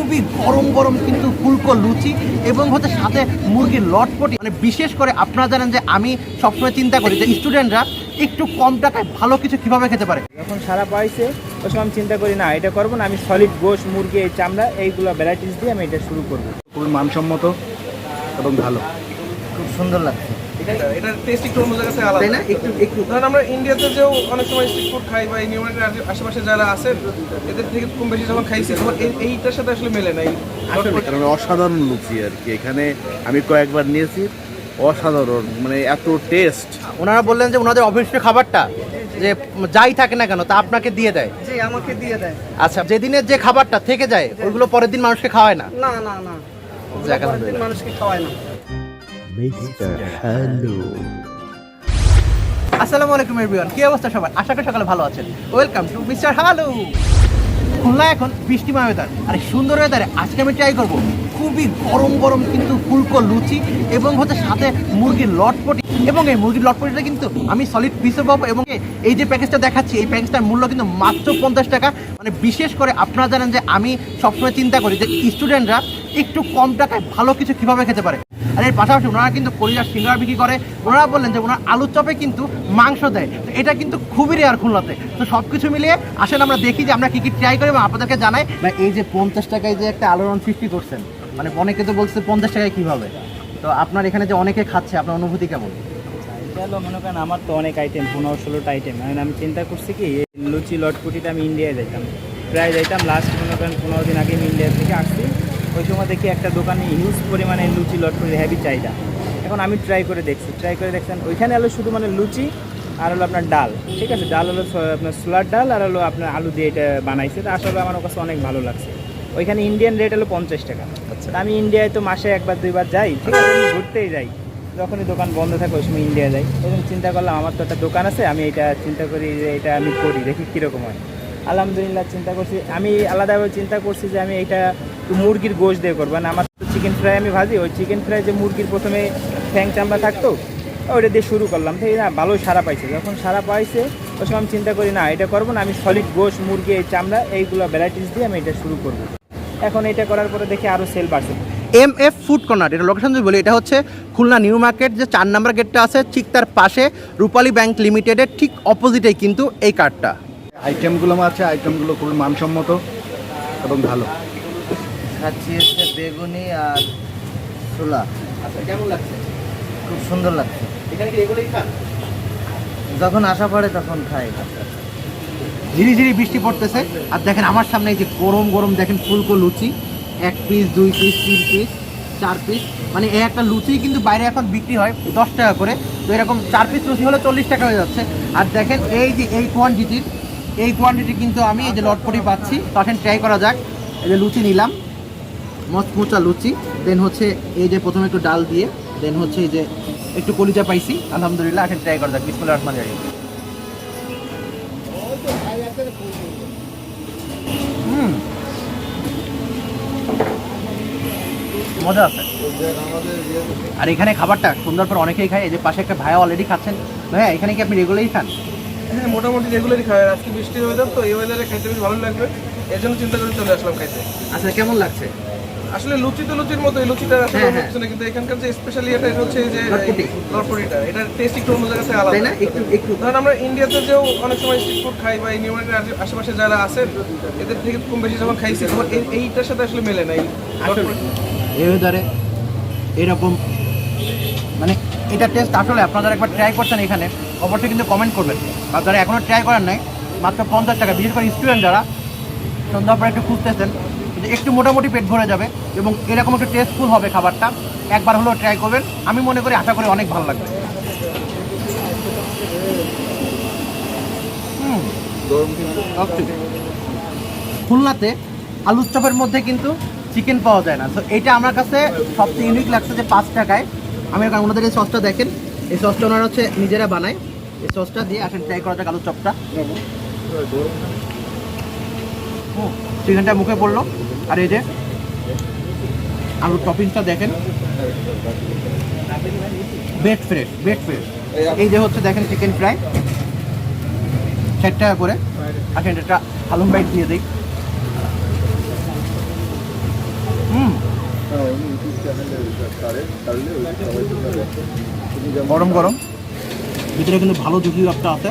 খুবই গরম গরম কিন্তু ফুলকো লুচি এবং হচ্ছে সাথে মুরগির লটপটি। মানে বিশেষ করে আপনারা জানেন যে আমি সবসময় চিন্তা করি যে স্টুডেন্টরা একটু কম টাকায় ভালো কিছু কীভাবে খেতে পারে। যখন সারা পাইছে ওই সময় আমি চিন্তা করি না এটা করব না আমি সলিড গোশ মুরগি এই চামড়া এইগুলো ভ্যারাইটিস দিয়ে আমি এটা শুরু করব। খুবই মানসম্মত এবং ভালো। খুব সুন্দর লাগছে। এটা টেস্ট একটু অন্য জায়গাতে আলাদা। তাই না? একটু একটু। ধরেন আমরা ইন্ডিয়াতে যেও অনেক সময় স্ট্রিট ফুড খাই বা নিউ আশেপাশে যারা আছেন এদের থেকে কম বেশি যখন খাইছি তখন এইটার সাথে আসলে মেলে নাই কারণ অসাধারণ লুচি আর কি। এখানে আমি কয়েকবার নিয়েছি অসাধারণ মানে এত টেস্ট ওনারা বললেন যে ওনাদের অফিসের খাবারটা যে যাই থাকে না কেন তা আপনাকে দিয়ে দেয়। জি আমাকে দিয়ে দেয়। আচ্ছা যেদিনের যে খাবারটা থেকে যায় ওইগুলো পরের দিন মানুষকে খাওয়ায় না? না না না। দিন মানুষকে খাওয়ায় না। আসসালামু আলাইকুম এভরিওয়ান কি অবস্থা সবার? আশা করি সকালে ভালো আছেন। Welcome to mister hello Khulna এখন বৃষ্টিময় ওয়েদার আর সুন্দর ওয়েদারে আজকে আমি ট্রাই করব খুবই গরম গরম কিন্তু ফুলকো লুচি এবং হচ্ছে সাথে মুরগির লটপটি। এবং এই মুরগির লটপটিটা কিন্তু আমি সলিড পিসে পাবো এবং এই যে প্যাকেজটা দেখাচ্ছি, এই প্যাকেজটার মূল্য কিন্তু মাত্র পঞ্চাশ টাকা। মানে বিশেষ করে আপনারা জানেন যে আমি সবসময় চিন্তা করি যে স্টুডেন্টরা একটু কম টাকায় ভালো কিছু কীভাবে খেতে পারে। আর এর পাশাপাশি ওনারা কিন্তু কলিজার সিঙ্গার বিক্রি করে। ওনারা বললেন যে ওনার আলুর চপে কিন্তু মাংস দেয়। তো এটা কিন্তু খুবই রেয়ার খুলনাতে। তো সব কিছু মিলিয়ে আসেন আমরা দেখি যে আমরা কী কী ট্রাই করি এবং আপনাদেরকে জানাই বা এই যে পঞ্চাশ টাকায় যে একটা আলোড়ন সৃষ্টি করছেন মানে অনেকে তো বলছে পঞ্চাশ টাকায় কীভাবে? তো আপনার এখানে যে অনেকে খাচ্ছে, আপনার অনুভূতি কেমন? হলো মনে করেন আমার তো অনেক আইটেম পনেরো ষোলোটা আইটেম এখন আমি চিন্তা করছি কি লুচি লটপুটিটা আমি ইন্ডিয়ায় যাইতাম। প্রায় যাইতাম লাস্ট মনে করেন পনেরো দিন আগে আমি ইন্ডিয়া থেকে আসছি। ওই সময় দেখি একটা দোকানে হিউজ পরিমাণে লুচি লটপুটির হ্যাভি চাহিদা। এখন আমি ট্রাই করে দেখছি ট্রাই করে দেখছেন ওইখানে হলো শুধু মানে লুচি আর হলো আপনার ডাল ঠিক আছে? ডাল হলো আপনার সোলার ডাল আর হলো আপনার আলু দিয়ে এটা বানাইছে। তা আসলে আমার কাছে অনেক ভালো লাগছে। ওইখানে ইন্ডিয়ান রেট হলো পঞ্চাশ টাকা। তা আমি ইন্ডিয়ায় তো মাসে একবার দুইবার যাই ঠিক আছে? আমি ঘুরতেই যাই। যখনই দোকান বন্ধ থাকে ওই সময় ইন্ডিয়া যাই। এবং চিন্তা করলাম আমার তো একটা দোকান আছে আমি এটা চিন্তা করি যে এটা আমি করি দেখি কীরকম হয়। আলহামদুলিল্লাহ চিন্তা করছি। আমি আলাদাভাবে চিন্তা করছি যে আমি এটা মুরগির গোশ দিয়ে করব। মানে আমার চিকেন ফ্রাই আমি ভাজি, ওই চিকেন ফ্রাই যে মুরগির প্রথমে ফ্যাং চামড়া থাকতো, ওইটা দিয়ে শুরু করলাম। ঠিক না ভালো সারা পাইছে। যখন সারা পাইছে, ওই সময় আমি চিন্তা করি, না, এটা করব না, আমি সলিড গোশ, মুরগি, এই চামড়া, এইগুলো ভ্যারাইটিস দিয়ে আমি এটা শুরু করব। এখন এটা করার পরে দেখি আরও সেল বাড়ছে। এম এফ ফুড কর্নার, এটা লোকেশন যদি বলি, এটা হচ্ছে খুলনা নিউ মার্কেট, যে চার নাম্বার গেটটা আছে, ঠিক তার পাশে রূপালী ব্যাংক লিমিটেডের ঠিক অপোজিটেই কিন্তু এই কার্ডটা আইটেমগুলো আছে আইটেমগুলো খুবই মানসম্মত এবং ভালো। খাচ্ছি হচ্ছে বেগুনি আর ছোলা। আচ্ছা কেমন লাগছে? খুব সুন্দর লাগছে। এখানে কি এগুলোই খান? যখন আসা পড়ে তখন খাই। ঝিরি ঝিরি বৃষ্টি পড়তেছে। আর দেখেন আমার সামনে এই যে গরম গরম দেখেন ফুলকো লুচি এক পিস দুই পিস তিন পিস চার পিস মানে এই একটা লুচি কিন্তু বাইরে এখন বিক্রি হয় দশ টাকা করে। তো এরকম চার পিস লুচি হলে চল্লিশ টাকা হয়ে যাচ্ছে। আর দেখেন এই যে এই কোয়ান্টিটির এই কোয়ান্টিটি কিন্তু আমি এই যে লটপটি পাচ্ছি তখন ট্রাই করা যাক। এই যে লুচি নিলাম। মস্ত মচমুচা লুচি। দেন হচ্ছে এই যে প্রথমে একটু ডাল দিয়ে দেন হচ্ছে এই যে একটু কলিজা পাইছি। আলহামদুলিল্লাহ এখন ট্রাই করা যাক। বিসমুল্লাহ রহমান রাহিম। হুম। মজা আছে। আর এখানে খাবারটা সুন্দর পর অনেকেই খায়। এই যে পাশে একটা ভাইয়া অলরেডি খাচ্ছেন। ভাইয়া, এখানে কি আপনি রেগুলারই খান? হ্যাঁ মোটামুটি রেগুলারই খাই আর আজকে বৃষ্টি ওয়েদার তো এই ওয়েদারে খাইতে বেশ ভালো লাগবে। এর জন্য চিন্তা করে চলে আসলাম খাইতে। আচ্ছা কেমন লাগছে? আসলে লুচি তো লুচির মতো লুচিটা আসলে হ্যাঁ, অন্য হ্যাঁ। না কিন্তু এখানকার যে স্পেশালি এটা হচ্ছে যে লটপটি। লটপটিটা এটার টেস্ট একটু অন্য জায়গাতে আলাদা। তাই না? একটু একটু। ধরেন আমরা ইন্ডিয়াতে যেও অনেক সময় স্ট্রিট ফুড খাই বা নিউ আশেপাশে যারা আছেন এদের থেকে কম বেশি যখন খাইছে তখন এই- এইটার সাথে আসলে মেলে নাই আসলে এই ওয়েদারে এরকম মানে এটা টেস্ট আসলে আপনারা একবার ট্রাই করছেন এখানে। অবশ্যই কিন্তু কমেন্ট করবেন। আর যারা এখনও ট্রাই করেন নাই, মাত্র পঞ্চাশ টাকা। বিশেষ করে স্টুডেন্ট যারা, সন্ধ্যার পরে একটু খুঁজতেছেন একটু মোটামুটি পেট ভরে যাবে এবং এরকম একটু টেস্টফুল হবে খাবারটা, একবার হলেও ট্রাই করবেন। আমি মনে করি, আশা করি অনেক ভালো লাগবে. খুলনাতে আলুর চপের মধ্যে কিন্তু চিকেন পাওয়া যায় না। তো এটা আমার কাছে সবচেয়ে ইউনিক লাগছে যে পাঁচ টাকায়। আমি ওনাদের এই সসটা দেখেন। এই সসটা ওনারা হচ্ছে নিজেরা বানায়। এই সসটা দিয়ে আসেন ট্রাই করা যাক আলুর চপটা চিকেনটা মুখে পড়ল। আর এই যে আলুর টপিংসটা দেখেন। Bed fresh bed fresh. এই যে হচ্ছে দেখেন চিকেন ফ্রাই ষাট টাকা করে। আসেন এটা হালুম বাইট দিয়ে দিই। গরম গরম। ভিতরে কিন্তু ভালো জুসি রকটা আছে।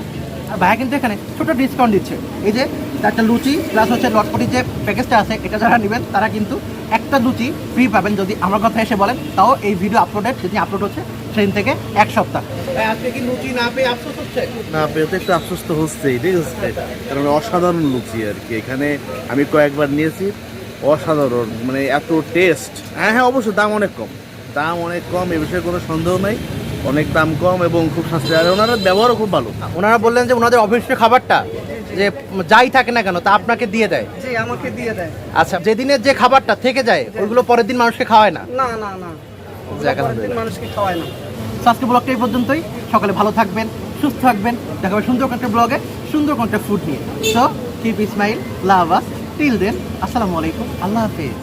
আর ভাইয়া কিন্তু এখানে ছোটো ডিসকাউন্ট দিচ্ছে। এই যে একটা লুচি প্লাস হচ্ছে লটপটির যে প্যাকেজটা আছে এটা যারা নেবেন তারা কিন্তু একটা লুচি ফ্রি পাবেন যদি আমার কথা এসে বলেন। তাও এই ভিডিও আপলোডের যেদিন আপলোড হচ্ছে সেদিন থেকে এক সপ্তাহ। আজকে কি লুচি না পেয়ে আফসোস হচ্ছে? না পেতে একটু আশ্বস্ত হচ্ছেই ঠিক আছে? কারণ অসাধারণ লুচি আর কি। এখানে আমি কয়েকবার নিয়েছি অসাধারণ মানে এত টেস্ট হ্যাঁ হ্যাঁ অবশ্যই দাম অনেক কম। দাম অনেক কম এ বিষয়ে কোনো সন্দেহ নাই। অনেক দাম কম এবং খুব সাশ্রয় আর ওনারা ব্যবহারও খুব ভালো। ওনারা বললেন যে ওনাদের অভীষ্ট খাবারটা যে যাই থাকে না কেন তা আপনাকে দিয়ে দেয়। জি আমাকে দিয়ে দেয়। আচ্ছা যেদিনের যে খাবারটা থেকে যায় ওইগুলো পরের দিন মানুষকে খাওয়ায় না? না না না। মানুষকে খাওয়ায় না। আজকে ব্লগটা এই পর্যন্তই। সকালে ভালো থাকবেন সুস্থ থাকবেন। দেখা হবে সুন্দর একটা ব্লগে সুন্দর একটা ফুড নিয়ে। So keep smile love us till then আসসালামু আলাইকুম আল্লাহ হাফিজ।